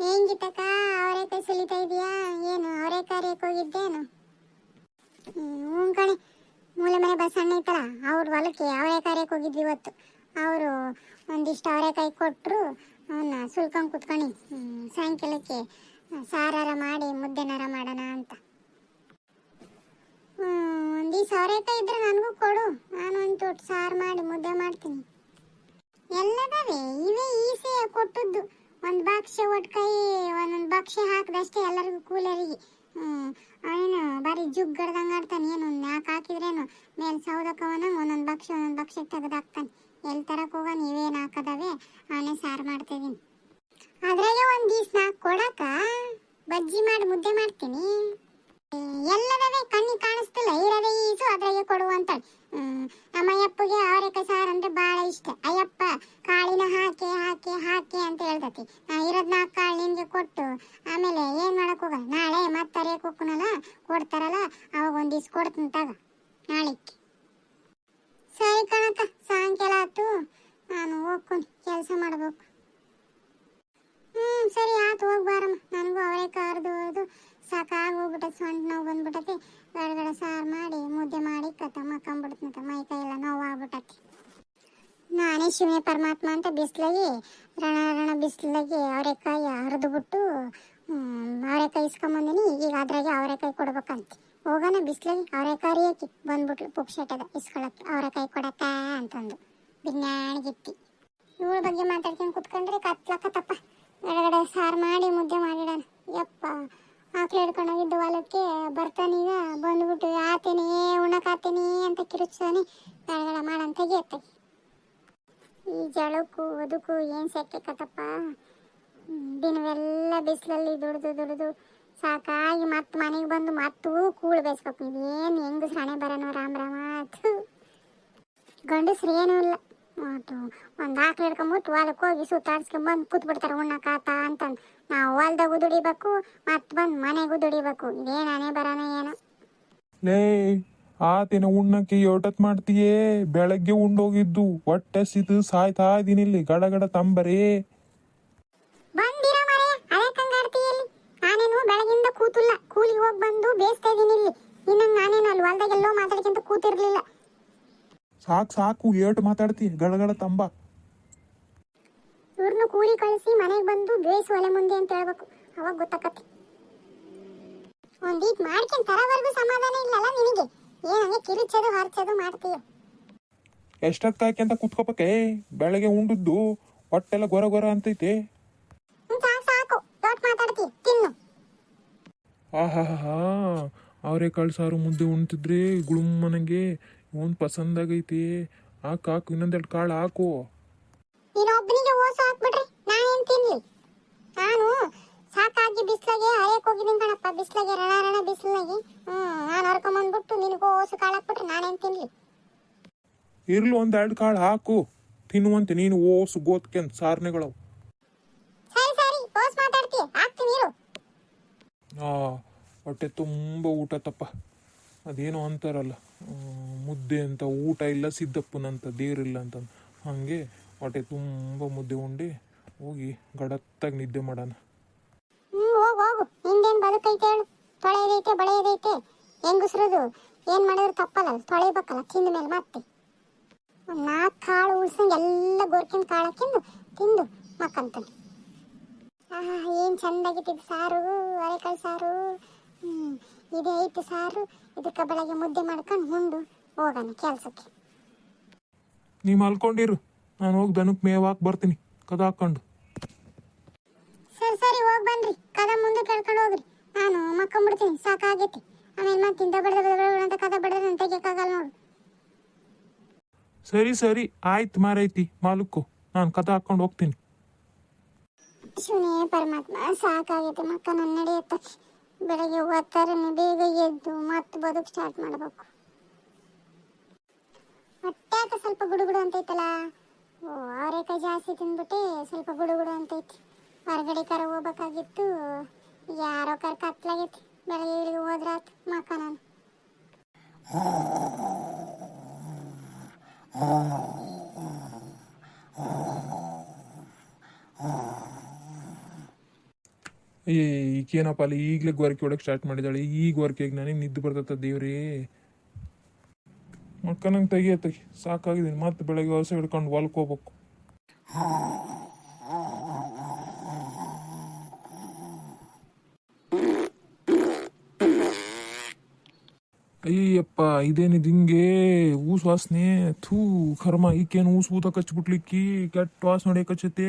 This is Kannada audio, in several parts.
ಹೆಂಗಿತ್ತಕ್ಕ? ಅವರೆಕಾಯಿ ಸುಲಿತಾ ಇದೀಯಾ? ಏನು, ಅವರೇ ಕಾರ್ಯಕ್ಕೆ ಹೋಗಿದ್ದೇನು? ಹ್ಞೂ ಕಣೆ. ಮೂಲೆ ಮನೆ ಬಸಣ್ಣ ಇತ್ತಲ್ಲ, ಅವ್ರ ಹೊಲಕ್ಕೆ ಅವರೇ ಕಾರ್ಯಕ್ಕೆ ಹೋಗಿದ್ವಿ ಇವತ್ತು. ಅವರು ಒಂದಿಷ್ಟು ಅವರೆಕಾಯಿ ಕೊಟ್ಟರು ಅವನ್ನ ಸುಲ್ಕೊಂಡು ಕುತ್ಕೊಂಡು ಸಾಯಂಕಾಲಕ್ಕೆ ಸಾರಾರ ಮಾಡಿ ಮುದ್ದೆನಾರ ಮಾಡೋಣ ಅಂತ. ಒಂದು ಅವರೆಕಾಯಿ ಇದ್ರೆ ನನಗೂ ಕೊಡು. ನಾನು ಒಂದು ತೊಟ್ಟು ಸಾರು ಮಾಡಿ ಮುದ್ದೆ ಮಾಡ್ತೀನಿ. ಎಲ್ಲದವೇ, ಇವೇ ಈಸೆಯ ಕೊಟ್ಟದ್ದು. ಒಂದು ಬಾಕ್ಸ್ ಒಟ್ಕೈ, ಒಂದೊಂದು ಬಾಕ್ಸೆ ಹಾಕಿದಷ್ಟೇ ಎಲ್ಲರಿಗೂ ಕೂಲರಿಗೆ ಏನು, ಬಾರಿ ಜುಗ್ಗಡ್ದಂಗೆ ಆಡ್ತಾನೆ, ಏನು, ಯಾಕೆ ಹಾಕಿದ್ರೇನು? ಮೇಲೆ ಸೌದಕ್ಕವನ ಒಂದೊಂದು ಬಾಕ್ಸ್ ಒಂದೊಂದು ಬಾಕ್ಸ್ ತೆಗೆದು ಹಾಕ್ತಾನೆ ಎಲ್ಲಿ ತರಕ್ಕೆ ಹೋಗ ನೀವೇನು ಹಾಕದವೆ? ಆನೆ ಸಾರು ಮಾಡ್ತಿದ್ದೀನಿ ಅದ್ರಾಗೆ ಒಂದು ದಿವ್ಸ ನಾಲ್ಕು ಕೊಡಕ ಬಜ್ಜಿ ಮಾಡಿ ಮುದ್ದೆ ಮಾಡ್ತೀನಿ. ಎಲ್ಲದವೆ ಕಣ್ಣಿಗೆ ಕಾಣಿಸ್ತಿಲ್ಲ. ಇರದೇ ಈಸು ಅದ್ರಾಗೆ ಕೊಡು ಅಂತಾಳೆ ನಮ್ಮ ಅಯ್ಯಪ್ಪಗೆ ಸಾರು ಅಂದ್ರೆ ಬಹಳ ಇಷ್ಟ. ಅಯ್ಯಪ್ಪ, ಕಾಳಿನ ಹಾಕಿ ಹಾಕಿ ಹಾಕಿ ಅಂತ ಹೇಳ್ತತಿ. ಇರೋದ್ ನಾಲ್ಕು ಕಾಳು ನಿನ್ಗೆ ಕೊಟ್ಟು. ಆಮೇಲೆ ಏನ್ ಮಾಡಕ್ ಹೋಗ ನಾಳೆ ಮತ್ತೆ ಅರಿಯಕ್ ಕೊಡ್ತಾರಲ್ಲ, ಅವಾಗ ಒಂದ್ ದಿವ್ಸ ಕೊಡ್ತೀನಿ ತಗ. ನಾಳಿಕ್ಕೆ. ಸರಿ ಕಣಕ್ಕ, ಸಾಯಂಕಾಲ ಆತು ನಾನು ಹೋಗ್ಕೊಂಡು ಕೆಲಸ ಮಾಡ್ಬೇಕು ಹ್ಮ್ ಸರಿ ಆತು ಹೋಗ್ ಬಾರಮ್ಮ ನನಗೂ ಅವರೆಕಾಯಿ ಅರ್ದು ಅರ್ದು ಸಾಕಾಗಿ ಹೋಗ್ಬಿಟ್ಟೈತೆ ಸೊಂಟ ನೋವು ಬಂದ್ಬಿಟ್ಟೈತಿ ಗಡಗಡ ಸಾರು ಮಾಡಿ ಮುದ್ದೆ ಮಾಡಿ ಕತ್ತ ಮಕ್ಕಂಬಿಡ್ತಂತ ಮೈ ಕೈ ಎಲ್ಲ ನೋವು ಆಗ್ಬಿಟ್ಟೈತಿ ನಾನೇ ಶಿವನೇ ಪರಮಾತ್ಮ ಅಂತ ಬಿಸಿಲಾಗಿ, ರಣ ರಣ ಬಿಸಿಲಾಗಿ ಅವರೆಕಾಯಿ ಹರಿದು ಬಿಟ್ಟು ಅವರೆಕಾಯಿ ಇಸ್ಕೊಂಬಂದಿನಿ ಈಗ ಅದ್ರಾಗೆ ಅವರೆಕಾಯಿ ಕೊಡ್ಬೇಕಂತ. ಹೋಗೋಣ ಬಿಸಿಲಾಗಿ ಅವರೆಕಾಯಿ ಹಾಕಿ. ಬಂದ್ಬಿಟ್ಲು ಪುಕ್ಷಟದ ಇಸ್ಕೊಳಕ್ಕೆ. ಅವರೆಕಾಯಿ ಕೊಡಕ್ಕ ಅಂತಂದು. ಬಿಜ್ಞಾಣಿಗಿತ್ತಿ ಇವಳ ಬಗ್ಗೆ ಮಾತಾಡ್ಕೊಂಡು ಕುತ್ಕೊಂಡ್ರೆ ಕತ್ಲಕ್ಕತ್ತಪ್ಪ ಗಡಗಡೆ ಸಾರು ಮಾಡಿ ಮುದ್ದೆ ಮಾಡಿಡೋಣ. ಯಪ್ಪ, ಆಕಳು ಹಿಡ್ಕೊಂಡು ಹೋಗಿದ್ದು ಹೊಲಕ್ಕೆ. ಬರ್ತಾನೀಗ ಬಂದ್ಬಿಟ್ಟು, ಆತೇನೆ, ಉಣಕಾತೇನೆ ಅಂತ ಕಿರುಚ್ತಾನೆ ಗಡಗಡ ಮಾಡಂತ ಗೆತ್ತಗೆ ಈ ಜಳಕ್ಕೂ ಏನ್ ಏನು ಕತಪ್ಪ ದಿನವೆಲ್ಲ ಬಿಸಿಲಲ್ಲಿ ದುಡ್ದು, ದುಡಿದು ಸಾಕಾಗಿ ಮತ್ತೆ ಮನೆಗೆ ಬಂದು ಮತ್ತೂ ಕೂಳು ಬೇಯಿಸ್ಬೇಕು ಇದೇನು ಹೆಂಗಸ್ರು ಹಣೆ ಬರೋಣ ರಾಮ ರಾಮ? ಆತು ಗಂಡಸ್ರು ಏನೂ ಇಲ್ಲ. ಅದು ಒಂದು ಆಕಳು ಹಿಡ್ಕೊಂಬಿಟ್ಟು ಹೊಲಕ್ಕೆ ಹೋಗಿ ಸುತ್ತಾಡ್ಸ್ಕೊಂಬಂದು ಕೂತ್ಬಿಡ್ತಾರೆ ಉಣ್ಣಕಾತ ಅಂತಂದು. ನಾವು ಹೊಲ್ದಾಗ ದುಡಿಬೇಕು ಮತ್ತೆ ಬಂದು ಮನೆಗೂ ದುಡಿಬೇಕು ಇದೇನು ಹಣೆ ಬರೋಣ ಏನೋ. ಲೇ ಆತಿನ ಉಣ್ಣಕ್ಕೆ ಯೋಟತ್ ಮಾಡ್ತೀಯೇ? ಬೆಳಗ್ಗೆ ಉಂಡೋಗಿದ್ದು ಹೊಟ್ಟೆ ಸಿದು ಸಾಯ್ತಾ ಇದೀನಿ ಇಲ್ಲಿ ಗಡಗಡ ತಂಬರೇ. ಬಂದಿರ ಮರೆ ಅದೇ ಕಂಗಾಡ್ತೀಯಲ್ಲಿ ನಾನೇನು ಬೆಳಗಿಂದ ಕೂತಿಲ್ಲ ಕೂಲಿಗೆ ಹೋಗಿ ಬಂದು ಬೇಯಿಸ್ತಾ ಇದೀನಿ ಇಲ್ಲಿ. ಇನ್ನು ನಾನೇನು ಅಲ್ಲಿ ಹೊಲ್ದಾಗೆಲ್ಲೋ ಮಾತಾಡ್ಕೊಂತ ಕೂತಿರ್ಲಿಲ್ಲ. ಸಾಕು ಸಾಕು ಏಟು ಮಾತಾಡ್ತಿ ಗಡಗಡ ತಂಬ. ಇವ್ರನ್ನ ಕೂಲಿ ಕಳಿಸಿ ಮನೆಗೆ ಬಂದು ಬೇಯಿಸು ಒಲೆ ಮುಂದೆ ಅಂತ ಹೇಳ್ಬೇಕು. ಅವಾಗ ಗೊತ್ತಾಕತ್ತೆ. ಒಂದೀಟ್ ಮಾಡ್ಕೊಂಡ್ ತರವರೆಗೂ ಸಮಾಧಾನ ಇಲ್ಲಲ್ಲ ನಿನಗೆ? ಏನಂಗೆ ಕಿರಿಚದು ಹರ್ಚೋದು ಮಾಡ್ತೀಯ ಎಷ್ಟೊತ್ತು ಅಂತ ಕುತ್ಕೋಬೇಕೆ ಬೆಳಗ್ಗೆ ಉಂಡದ್ದು ಹೊಟ್ಟೆಲ್ಲ ಗೊರ ಗೊರ ಅಂತೈತೆ. ಸಾಕು ದೊಡ್ಡ ಮಾತಾಡ್ತಿ ತಿನ್ನು. ಆಹಾ ಅವರೇ ಸಾರು ಮುದ್ದೆ ಉಣ್ತಿದ್ರೆ ಗುಳುಮ್ಮನಂಗೆ ಒಂದು ಪಸಂದಾಗೈತಿ. ಹಾಕು ಹಾಕು ಇನ್ನೊಂದೆರಡು ಕಾಳು ಹಾಕು. ನೀನೊಬ್ಬನಿಗೆ ಓಸು ಹಾಕ್ಬಿಡ್ರಿ ನಾನೇನ್ ತಿನ್ಲಿ? ನಾನು ಸಾಕಾಗಿ ಬಿಸ್ಲಾಗೆ ಹರಿಯಕ್ ಹೋಗಿದ್ದೀನಿ ಕಣಪ್ಪ. ಬಿಸ್ಲಾಗೆ ರಣ ರಣ ಬಿಸಿಲಾಗಿ. ಹ್ಮ್ ನಾನು ಹರ್ಕೊಂಬಂದ್ಬಿಟ್ಟು ನಿನಗೂ ಓಸು ಕಾಳಾಕ್ಬಿಟ್ರೆ ನಾನೇನ್ ತಿನ್ಲಿ? ಇರ್ಲಿ ಎರಡು ಕಾಳು ಹಾಕು. ತಿನ್ನುವಂತೆ ನೀನು ಓಸು ಗೋತ್ಕೆಂತ ಸಾರ್ನೆಗಳು ಸರಿ ಸರಿ ಓಸ್ ಮಾತಾಡ್ತಿ. ಹಾಕ್ತೀನಿ ಇರು. ಆ ಹೊಟ್ಟೆ ತುಂಬ ಊಟ ತಪ್ಪ. ಅದೇನೋ ಅಂತಾರಲ್ಲ ಆ, ಮುದ್ದೆ ಅಂತ ಊಟ ಇಲ್ಲ ಸಿದ್ದಪ್ಪನಂತ ದೇವ್ರಿಲ್ಲ ಅಂತ ಹಾಗೆ ಹೊಟ್ಟೆ ತುಂಬ ಮುದ್ದೆ ಉಂಡಿ ಹೋಗಿ ಗಡತ್ತಾಗಿ ನಿದ್ದೆ ಮಾಡೋಣ. ಹೋಗು ನಿಂದೇನ್ ಬದುಕೈತೆ ಹೇಳು? ತೊಳೆಯದೈತೆ, ಬಳೆಯದೈತೆ. ಹೆಂಗಸ್ರದು? ಏನ್ ಮಾಡಿದ್ರು ತಪ್ಪಲ್ಲ ತೊಳೆಬೇಕಲ್ಲ ತಿಂದ ಮೇಲೆ ಮತ್ತೆ. ನಾಲ್ಕು ಕಾಳು ಉಳ್ಸಂಗ್ ಎಲ್ಲ ಗೋರ್ಕಿಂದ ಕಾಳು ಹಾಕಿಂದು ತಿಂದು ಮಕ್ಕಂತಾನೆ ಆಹಾ ಏನ್ ಆಗಿತ್ತು ಸಾರು, ಅರೆಕಾಳು ಸಾರು? ಇದೇ ಐತೆ ಸಾರು. ಇದಕ್ಕೆ ಬೆಳಗ್ಗೆ ಮುದ್ದೆ ಮಾಡ್ಕೊಂಡು ಉಂಡು ಹೋಗೋಣ ಕೆಲಸಕ್ಕೆ. ನೀವು ಮಲ್ಕೊಂಡಿರು. ನಾನು ಹೋಗಿ ದನಕ್ಕೆ ಮೇವಾಕ್ ಬರ್ತೀನಿ. ಕದ ಹಾಕೊಂಡು ಸರಿ ಸರಿ ಹೋಗಿ ಬನ್ರಿ. ಕದ ಮುಂದೆ ಕೇಳ್ಕೊಂಡು ಹೋಗ್ರಿ. ನಾನು ಮಕ್ಕೊಂಬಿಡ್ತೀನಿ. ಸಾಕಾಗೈತಿ. ಆಮೇಲೆ ಮತ್ತೆ ಇಂದ ಬಡದ ಬಡ್ದ ಅಂತ ಕದ ಬಡದ ನಾನು ತೆಗಿಯಕ್ಕಾಗಲ್ಲ ನೋಡು. ಸರಿ ಸರಿ. ಆಯ್ತು ಮಾರೈತಿ. ಮಾಲುಕು ನಾನು ಕದ ಹಾಕೊಂಡು ಹೋಗ್ತೀನಿ. ಶಿವನೇ ಪರಮಾತ್ಮ. ಸಾಕಾಗೈತಿ ಮಕ್ಕ ನನ್ನ ನಡೆಯುತ್ತ ಬೆಳಗ್ಗೆ ಓದ್ತಾರನೆ ಬೇಗ ಎದ್ದು ಮತ್ತೆ ಬದುಕು ಸ್ಟಾರ್ಟ್ ಮಾಡಬೇಕು. ಹೊಟ್ಟೆ ಸ್ವಲ್ಪ ಗುಡುಗುಡು ಅಂತೈತಲ್ಲ ಓ ಅವರೇಕಾಯಿ ಜಾಸ್ತಿ ತಿಂದ್ಬಿಟ್ಟೆ ಸ್ವಲ್ಪ ಗುಡುಗುಡು ಅಂತೈತಿ ಹೊರಗಡೆ ಕರ ಹೋಗ್ಬೇಕಾಗಿತ್ತು. ಯಾರೋ ಕರ್ ಕತ್ಲಾಗೈತಿ. ಬೆಳಗ್ಗೆ ಇಳಿಗೆ ಹೋದ್ರಾತ್ ಮಕ್ಕ ನಾನು ಏ, ಈಕೇನಪ್ಪ ಅಲ್ಲಿ ಈಗಲೇ ಗೊರಕೆ ಹೊಡಕ್ಕೆ ಸ್ಟಾರ್ಟ್ ಮಾಡಿದಾಳೆ ಈಗ ಗೊರಕೆಗೆ ನನಗೆ ನಿದ್ದೆ ಬರ್ತತ್ತ ಮಕ್ಕ ಮಕ್ಕನಂಗೆ ತೆಗಿಯ ತೆಗಿ ಸಾಕಾಗಿದ್ದೀನಿ ಮತ್ತೆ ಬೆಳಗ್ಗೆ ಹೊಸ ಹಿಡ್ಕೊಂಡು ಹೊಲ್ಕ್ ಅಯ್ಯಪ್ಪ ಇದೇನಿದು ಹಿಂಗೆ? ಊಸ್ ವಾಸನೆ? ಥೂ, ಕರ್ಮ, ಈಕೇನು ಊಸ್ ಊತ ಕಚ್ಬಿಟ್ಲಿಕ್ಕಿ ಕೆಟ್ಟ ವಾಸನೆ ಹೊಡೆ ಕಚ್ಚತೆ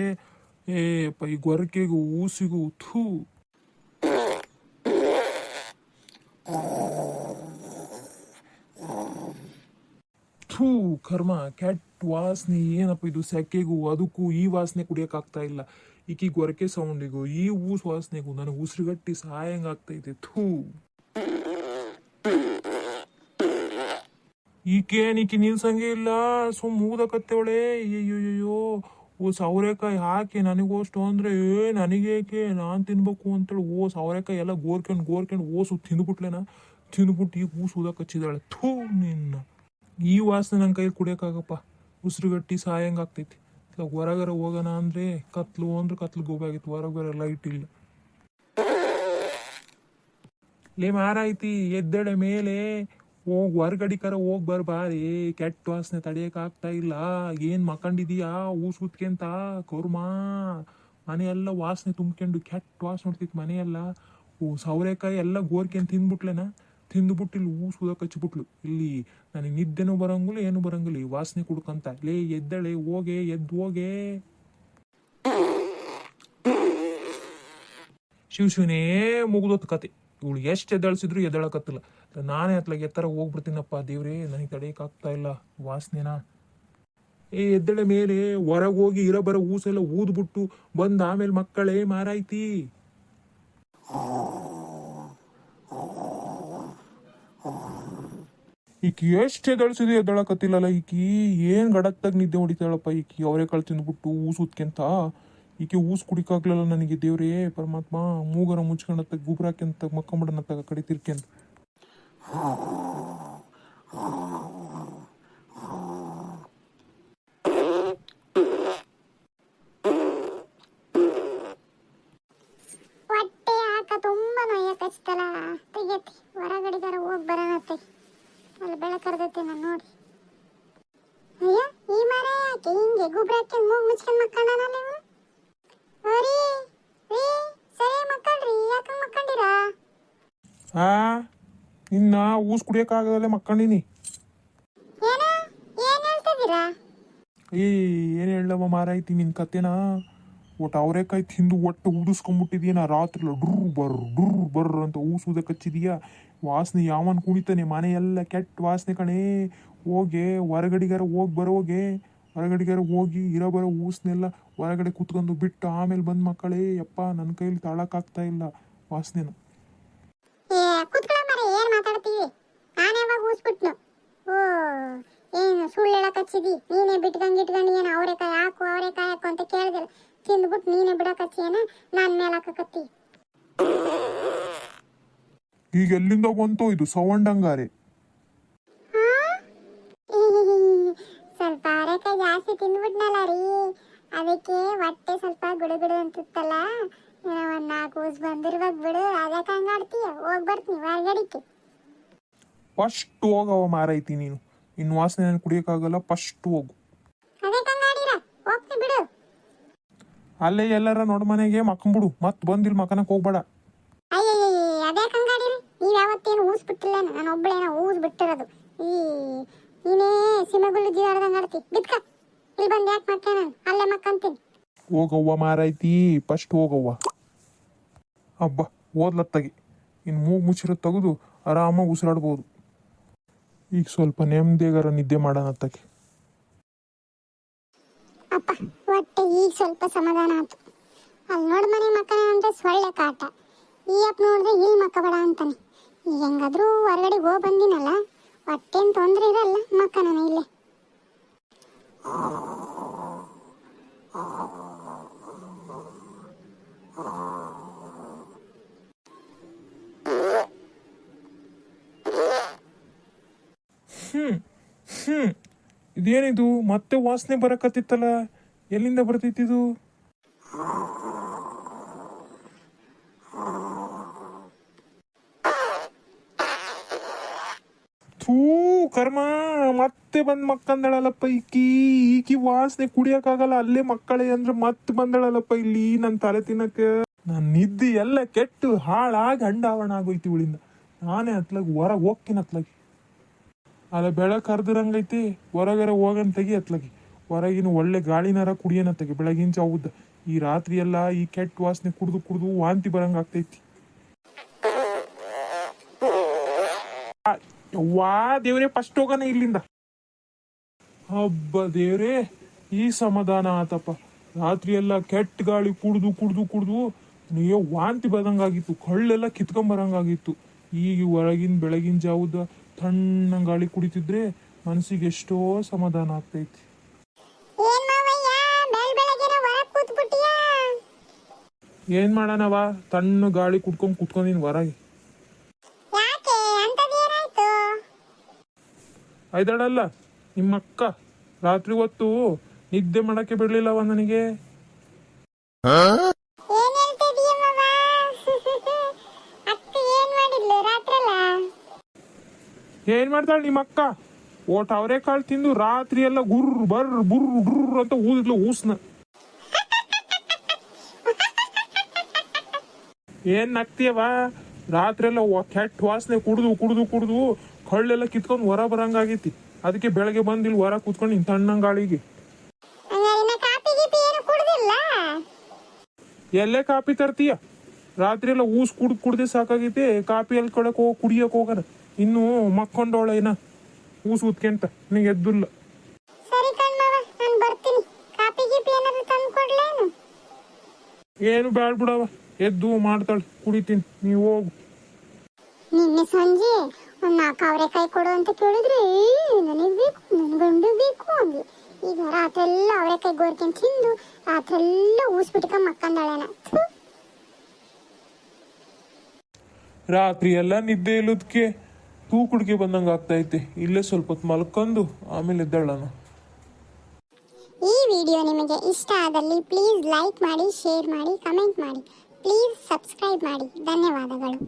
ಅಪ್ಪ ಈ ಗೊರಕೆಗೂ, ಊಸಿಗೂ, ಥೂ. ಥೂ, ಕರ್ಮ, ಕೆಟ್ಟ ವಾಸನೆ, ಏನಪ್ಪ ಇದು ಸೆಕೆಗೂ, ಅದಕ್ಕೂ ಈ ವಾಸನೆ ಕುಡಿಯೋಕ್ಕಾಗ್ತಾ ಇಲ್ಲ. ಈಕಿ ಗೊರಕೆ ಸೌಂಡಿಗೂ ಈ ಊಸ್ ವಾಸನೆಗೂ ನನಗೆ ಉಸಿರುಗಟ್ಟಿ ಸಹಾಯಂಗಾಗ್ತೈತೆ ಥೂ. ಈಕೇನ್ ಈಕೆ ನಿಲ್ಸಂಗೆ ಇಲ್ಲ. ಸುಮ್ ಊದಕತ್ತೇವಳೆ ಅಯ್ಯಯ್ಯೋ ಓ ಸೌರೆಕಾಯಿ ಹಾಕಿ ನನಗೋಷ್ಟು ಅಂದ್ರೆ, ಏ ನನಗೇಕೆ? ನಾನು ತಿನ್ಬೇಕು ಅಂತೇಳಿ ಓ ಸೌರೆಕಾಯಿ ಎಲ್ಲ ಗೋರ್ಕೊಂಡು ಗೋರ್ಕೊಂಡು ಓಸು ತಿಂದ್ಬಿಟ್ಲೇನ? ತಿಂದ್ಬಿಟ್ಟು ಈಗ ಊಸ್ ಊದಕ್ ಹಚ್ಚಿದಾಳೆ ಥೂ ನಿನ್ನ. ಈ ವಾಸನೆ ನನ್ನ ಕೈಲಿ ಕುಡಿಯೋಕ್ಕಾಗಪ್ಪ. ಉಸಿರುಗಟ್ಟಿ ಸಾಯಂಗ್ ಆಗ್ತೈತಿ. ಹೊರಗರ ಹೋಗೋಣ ಅಂದ್ರೆ ಕತ್ಲು ಅಂದ್ರೆ ಕತ್ಲು ಗೋಬಾಗಿತ್ತು ಹೊರಗರ ಲೈಟ್ ಇಲ್ಲ. ಲೇ ಮಾರಾಯ್ತಿ ಎದ್ದೆಡೆ ಮೇಲೆ ಹೋಗ್ ಹೊರ್ಗಡಿಕರ ಹೋಗ್ ಬರ್ಬಾರಿ ಕೆಟ್ಟ ವಾಸನೆ ತಡಿಯಕ್ ಆಗ್ತಾ ಇಲ್ಲ. ಏನ್ ಮಕ್ಕಂಡಿದೀಯಾ ಊಸ್ ಉತ್ಕೆಂತ ಮನೆ ಮನೆಯೆಲ್ಲ ವಾಸನೆ ತುಂಬ್ಕೊಂಡು ಕೆಟ್ಟ ವಾಸನೆ ನೋಡ್ತಿತ್ತು ಮನೆಯೆಲ್ಲ. ಸೌರೆಕಾಯಿ ಎಲ್ಲ ಗೋರ್ಕೆಂಡ್ ತಿಂದ್ಬಿಟ್ಲೆನ? ತಿಂದ್ಬಿಟ್ಟು ಇಲ್ಲಿ ಊಸ್ ಉದಕ್ ಕಚ್ಚಿಬಿಟ್ಲು ಇಲ್ಲಿ ನನಗೆ ನಿದ್ದೆನೂ ಬರಂಗಿಲ್ಲ, ಏನು ಬರಂಗಿಲ್ಲ. ವಾಸನೆ ಕುಡ್ಕಂತ. ಲೇ, ಎದ್ದಳೆ, ಹೋಗೆ, ಎದ್ದು ಹೋಗೆ. ಶಿವ ಶಿವನೇ ಮುಗಿದೋತ್ ಕತೆ. ಇವಳು ಎಷ್ಟು ಎದ್ದಳಿಸಿದ್ರು ಎದ್ದಳಕತ್ತಿಲ್ಲ. ನಾನೇ ಅತ್ಲಾಗ ಎತ್ತರ ಹೋಗ್ಬಿಡ್ತೀನಪ್ಪ ದೇವ್ರಿ, ನನಗೆ ತಡೆಯಕ್ ಆಗ್ತಾ ಇಲ್ಲ, ವಾಸನೆನ? ಏ, ಎದ್ದಳೆ ಮೇಲೆ ಹೊರಗೆ ಹೋಗಿ ಇರೋ ಬರೋ ಊಸೆಲ್ಲ ಊದ್ಬಿಟ್ಟು ಬಂದ ಆಮೇಲೆ ಮಕ್ಕಳೇ ಮಾರಾಯ್ತಿ. ಈಕಿ ಎಷ್ಟು ಎದ್ದಳಿಸಿದ್ರು ಎದ್ದಳಕತ್ತಿಲ್ಲಲ್ಲ ಈಕಿ, ಏನ್ ಗಡತ್ತಾಗ ನಿದ್ದೆ ಹೊಡಿತಾಳಪ್ಪ ಈಕಿ, ಅವರೇ ಕಳ್ ತಿಂದ್ಬಿಟ್ಟು ಊಸ್ ಉತ್ಕೆಂತ ಈಕೆ ಊಸ್ ಕುಡಿಕಾಗ್ಲಿಲ್ಲ ನನಗೆ, ದೇವ್ರೇ, ಪರಮಾತ್ಮ, ಮೂಗರ ಮುಚ್ಕೊಂಡತ್ತ ಗುಬ್ರ ಹಾಕ್ಯಂತ ಮಕ್ಕಂಬಿಡನತ್ತ ಕಡೆ ತಿರ್ಕೆಂತ ಹೊಟ್ಟೆ ಹಾಕ ತುಂಬಾ ನೋಯಕ್ ಹಚ್ತಲ್ಲ ತೆಗಿಯತಿ ಹೊರಗಡೆಗಾರ ಹೋಗಿ ಬರೋಣತ್ತೆ ಅಲ್ಲಿ ಬೆಳಕರ್ದೈತೆ ನಾನು ನೋಡಿ. ಅಯ್ಯ, ಈ ಮರ ಯಾಕೆ? ಹಿಂಗೆ ಗುಬ್ರ ಹಾಕ್ಯಂಡ್ ಮೂಗ್ ಮುಚ್ಕೊಂಡ್ ಮಕ್ಕಳ ನೀವು ಅರಿ ರೀ ಸರಿ ಮಕ್ಕಳ್ರಿ ಯಾಕೆ ಮಕ್ಕಂಡಿರಾ ಆ ನಿನ್ನ ಊಸ್ ಕುಡಿಯಕ್ಕಾಗದಲ್ಲೇ ಮಕ್ಕಂಡಿನಿ ಏ ಏನ್ ಹೇಳವ ಮಾರಾಯ್ತಿ ನಿನ್ ಕತೆನಾ? ಒಟ್ಟು ಅವರೇಕಾಯಿ ತಿಂದು ಒಟ್ಟು ಊದಿಸ್ಕೊಂಡ್ಬಿಟ್ಟಿದೀಯ ರಾತ್ರಿ ಡುರ್ ಬರ್ ಡುರ್ ಬರ್ ಅಂತ ಊಸುದ ಕಚ್ಚಿದೀಯ? ವಾಸನೆ ಯಾವನ್ ಕುಣಿತಾನೆ? ಎಲ್ಲ ಕೆಟ್ಟ ವಾಸನೆ ಕಣೆ. ಹೋಗೆ ಹೊರಗಡಿಗಾರ ಹೋಗಿ ಬರೋಗೆ ಹೊರಗಡಿಗಾರ ಹೋಗಿ ಇರೋ ಬರೋ ಊಸ್ನೆಲ್ಲ ಹೊರಗಡೆ ಕುತ್ಕೊಂಡು ಬಿಟ್ಟು ಆಮೇಲೆ ಬಂದ್ ಮಕ್ಕಳೇ. ಯಪ್ಪ ನನ್ನ ಕೈಲಿ ತಾಳಕ್ಕಾಗ್ತಾ ಇಲ್ಲ ವಾಸನೆನ ಏ ಕುತ್ಕೊಳ್ಳೋ ಮರ ಏನ್ ಮಾತಾಡ್ತೀವಿ ನಾನು ಯಾವಾಗ ಊಸ್ಬಿಟ್ನು ಓ ಏನು ಸುಳ್ಳು ಹೇಳಕ್ ಹಚ್ಚಿದಿ? ನೀನೇ ಬಿಟ್ಕಂಗ್ ಇಟ್ಕೊಂಡು ಏನು ಅವರೆಕಾಯಿ ಹಾಕು ಅವರೆಕಾಯಿ ಹಾಕು ಅಂತ ಕೇಳ್ದಿಲ್ಲ. ತಿಂದ್ಬಿಟ್ಟು ನೀನೇ ಬಿಡಕ್ ಹಚ್ಚಿ ಏನ ನಾನ್ ಮೇಲೆ ಹಾಕಕತ್ತಿ. ಈಗ ಎಲ್ಲಿಂದ ಬಂತು ಇದು ಸೌಂಡಂಗಾರೆ? ಸ್ವಲ್ಪ ಅರೆಕಾಯಿ ಜಾಸ್ತಿ ತಿಂದ್ಬಿಟ್ನಲ್ಲ ರೀ. ಅದಕ್ಕೆ ಹೊಟ್ಟೆ ಸ್ವಲ್ಪ ಗುಡುಗುಡು ಅಂತಿತ್ತಲ್ಲ. ಒಂದ್ ನಾಲ್ಕು ಊಸ್ ಬಂದಿರ್ಬೇಕು ಬಿಡು. ಅದಕ್ಕೆ ಹಂಗಾಡ್ತೀಯ? ಹೋಗ್ ಬರ್ತೀನಿ ಹೊರಗಡಿಕೆ ಫಸ್ಟ್ ಹೋಗವ ಮಾರೈತಿ ನೀನು. ಇನ್ನು ವಾಸನೆ ನಾನು ಕುಡಿಯೋಕ್ಕಾಗಲ್ಲ ಫಸ್ಟ್ ಹೋಗು. ಅಲ್ಲೇ ಎಲ್ಲಾರ ನೋಡ್ ಮನೆಗೆ ಮಕ್ಕಂಬಿಡು. ಮತ್ ಬಂದಿಲ್ ಮಕನಕ್ ಹೋಗ್ಬೇಡ. ನೀವು ಯಾವತ್ತೇನು ಊಸ್ ಬಿಟ್ಟಿಲ್ಲ ನಾನು ಒಬ್ಬಳೇನೋ ಊಸ್ ಬಿಟ್ಟಿರೋದು ಈ ನೀನೇ ಸಿಮೆಗುಳ್ಳು ಜೀವಾಡ್ದಂಗೆ ಆಡ್ತಿ ಬಿತ್ಕ ಇಲ್ಲಿ ಬಂದು ಯಾಕೆ ಮಕ್ಕ ನಾನು ಅಲ್ಲೇ ಮಕ್ಕಂತೀನಿ ಹೋಗವ್ವ ಮಾರೈತಿ ಫಸ್ಟ್ ಹೋಗವ್ವ ಹಬ್ಬ ಓದ್ಲತ್ತಾಗಿ ಇನ್ನು ಮೂಗು ಮುಚ್ಚಿರೋ ತೆಗೆದು ಆರಾಮಾಗಿ ಉಸಿರಾಡ್ಬೋದು ಈಗ ಸ್ವಲ್ಪ ನೆಮ್ಮದಿಗಾರ ನಿದ್ದೆ ಮಾಡೋಣತ್ತಾಗಿ ಅಪ್ಪ ಒಟ್ಟೆ ಈಗ ಸ್ವಲ್ಪ ಸಮಾಧಾನ ಆಯ್ತು. ಅಲ್ಲಿ ನೋಡಿ ಮನೆ ಮಕ್ಕನ ಅಂದ್ರೆ ಸೊಳ್ಳೆ ಕಾಟ. ಈ ಅಪ್ಪ ನೋಡಿದ್ರೆ ಇಲ್ಲಿ ಮಕ್ಕಬೇಡ ಅಂತಾನೆ. ಈಗ ಹೆಂಗಾದ್ರೂ ಹೊರಗಡೆ ಹೋಗಿ ಬಂದಿನಲ್ಲ, ಹೊಟ್ಟೆನ್ ತೊಂದರೆ ಇರಲ್ಲ ಮಕ್ಕನ ಇಲ್ಲೇ. ಹ್ಞೂ ಹ್ಞೂ ಇದೇನಿದು? ಮತ್ತೆ ವಾಸನೆ ಬರಕತ್ತಿತ್ತಲ್ಲ? ಎಲ್ಲಿಂದ ಬರ್ತಿತ್ತಿದು ಥೂ, ಕರ್ಮ. ಮತ್ತೆ ಬಂದು ಮಕ್ಕಂದಳಲ್ಲಪ್ಪ ಈಕಿ. ಈಕಿ ವಾಸನೆ ಕುಡಿಯೋಕ್ಕಾಗಲ್ಲ. ಅಲ್ಲೇ ಮಕ್ಕಳೇ ಅಂದ್ರೆ ಮತ್ತೆ ಬಂದಳಲ್ಲಪ್ಪ ಇಲ್ಲಿ ನನ್ನ ತಲೆ ತಿನ್ನಕ ನಾನು ನಿದ್ದೆ ಎಲ್ಲ ಕೆಟ್ಟು ಹಾಳಾಗಿ ಹಂಡಾವಣ ಆಗೋಯ್ತು ಇವಳಿಂದ. ನಾನೇ ಅತ್ಲಾಗ ಹೊರಗೆ ಹೋಗ್ತೀನಿ ಅತ್ಲಾಗಿ ಅಲ್ಲ ಬೆಳ ಕರ್ದಿರಂಗೈತಿ ಹೊರಗರ ಹೋಗನ್ ತೆಗಿ ಅತ್ಲಗಿ. ಹೊರಗಿನ ಒಳ್ಳೆ ಗಾಳಿನಾರ ಕುಡಿಯನ ತೆಗಿ ಬೆಳಗಿನ ಜಾವುದ ಈ ರಾತ್ರಿ ಎಲ್ಲ ಈ ಕೆಟ್ಟ ವಾಸನೆ ಕುಡ್ದು ಕುಡ್ದು ವಾಂತಿ ಬರಂಗ ಆಗ್ತೈತಿ ವಾ ದೇವ್ರೆ ಫಸ್ಟ್ ಹೋಗೋಣ ಇಲ್ಲಿಂದ. ಹಬ್ಬ ದೇವ್ರೆ, ಈ ಸಮಾಧಾನ ಆತಪ್ಪ. ರಾತ್ರಿ ಎಲ್ಲ ಕೆಟ್ಟ ಗಾಳಿ ಕುಡ್ದು ಕುಡ್ದು ಕುಡ್ದು ನೀವೇ ವಾಂತಿ ಬರಂಗಾಗಿತ್ತು, ಕಳ್ಳೆಲ್ಲ ಕಿತ್ಕೊಂಬರಂಗಾಗಿತ್ತು ಈಗ ಹೊರಗಿನ ಬೆಳಗಿನ ಜಾವದ ತಣ್ಣ ಗಾಳಿ ಕುಡಿತಿದ್ರೆ ಮನಸ್ಸಿಗೆ ಎಷ್ಟೋ ಸಮಾಧಾನ ಆಗ್ತೈತಿ. ಏನ್ ಮಾವಯ್ಯ? ಬೆಳ್ ಬೆಳಗ್ಗೆನ ಹೊರಗ್ ಕೂತ್ಬಿಟ್ಟಿಯಾ? ಏನ್ ಮಾಡೋಣವ ತಣ್ಣ ಗಾಳಿ ಕುಡ್ಕೊಂಡ್ ಕುತ್ಕೊಂಡಿನ್ ಹೊರಗೆ. ಐದಳಲ್ಲ ನಿಮ್ಮ ಅಕ್ಕ ರಾತ್ರಿ ಹೊತ್ತು ನಿದ್ದೆ ಮಾಡಕ್ಕೆ ಬಿಡ್ಲಿಲ್ಲವ ನನಗೆ ಏನ್ ಹೇಳ್ತಿದೀಯ ಮಾವ ಅಕ್ಕ ಏನ್ ಮಾಡಿದ್ಲು ರಾತ್ರೆಲ್ಲ ಏನ್ ಮಾಡ್ತಾಳೆ ನಿಮ್ಮ ಅಕ್ಕ? ಓಟ್ ಅವರೆಕಾಳು ತಿಂದು ರಾತ್ರಿ ಎಲ್ಲ ಗುರ್ ಬರ್ ಬುರ್ ಬುರ್ ಅಂತ ಊದಿದ್ಲು ಊಸ್ನ. ಏನ್ ನಗ್ತೀಯವ ರಾತ್ರಿ ಎಲ್ಲ ಕೆಟ್ಟ ವಾಸನೆ ಕುಡ್ದು ಕುಡ್ದು ಕುಡ್ದು ಕಳ್ಳೆಲ್ಲ ಕಿತ್ಕೊಂಡು ಹೊರ ಬರಂಗಾಗೈತಿ. ಅದಕ್ಕೆ ಬೆಳಗ್ಗೆ ಬಂದು ಇಲ್ಲಿ ಹೊರ ಕೂತ್ಕೊಂಡು ಇಂಥ ಅಣ್ಣಂಗಾಳಿಗೆ ಗಾಳಿಗೆ ಎಲ್ಲೇ ಕಾಪಿ ತರ್ತೀಯ? ರಾತ್ರಿ ಎಲ್ಲ ಊಸ್ ಕುಡ್ದು ಕುಡ್ದೆ ಸಾಕಾಗೈತಿ ಕಾಪಿ ಎಲ್ಲಿ ಕೊಡಕ್ ಹೋಗಿ ಕುಡಿಯಕ್ ಹೋಗಣ ಇನ್ನು ಮಕ್ಕೊಂಡವಳ ಏನ? ಊಸ್ ಉತ್ಕೆಂತ ನಿನಗೆ ಎದ್ದಿಲ್ಲ. ಸರಿ ಕಣ್ಮವ ನಾನು ಬರ್ತೀನಿ. ಕಾಪಿ ಗೀಪಿ ಏನಾದ್ರು ತಂದು ಕೊಡ್ಲೇನು? ಏನು ಬ್ಯಾಡ್ ಬಿಡವ ಎದ್ದು ಮಾಡ್ತಾಳೆ ಕುಡಿತೀನಿ ನೀವು ಹೋಗು. ನಿನ್ನೆ ಸಂಜೆ ಒಂದ್ ನಾಲ್ಕು ಅವರೆಕಾಯಿ ಕೊಡು ಅಂತ ಕೇಳಿದ್ರೆ ನನಗೆ ಬೇಕು ನನ್ ಗಂಡು ಬೇಕು ಅಂದ್ವಿ ಈಗ ರಾತ್ರೆಲ್ಲ ಅವರೆಕಾಯಿ ಗೋರ್ಕೊಂಡ್ ತಿಂದು ರಾತ್ರಿ ಎಲ್ಲ ಊಸ್ಬಿಟ್ಕ ಮಕ್ಕಂದಳೇನ ರಾತ್ರಿ ಎಲ್ಲ ನಿದ್ದೆ ಇಲ್ಲದಕ್ಕೆ ತೂಕುಡಿಕೆ ಬಂದಂಗೆ ಆಗ್ತೈತೆ. ಇಲ್ಲೇ ಸ್ವಲ್ಪ ಹೊತ್ತು ಮಲ್ಕೊಂಡು ಆಮೇಲೆ ಎದ್ದಾಳಣ. ಈ ವಿಡಿಯೋ ನಿಮಗೆ ಇಷ್ಟ ಆದಲ್ಲಿ ಪ್ಲೀಸ್ ಲೈಕ್ ಮಾಡಿ, ಶೇರ್ ಮಾಡಿ, ಕಮೆಂಟ್ ಮಾಡಿ. ಪ್ಲೀಸ್ ಸಬ್ಸ್ಕ್ರೈಬ್ ಮಾಡಿ. ಧನ್ಯವಾದಗಳು.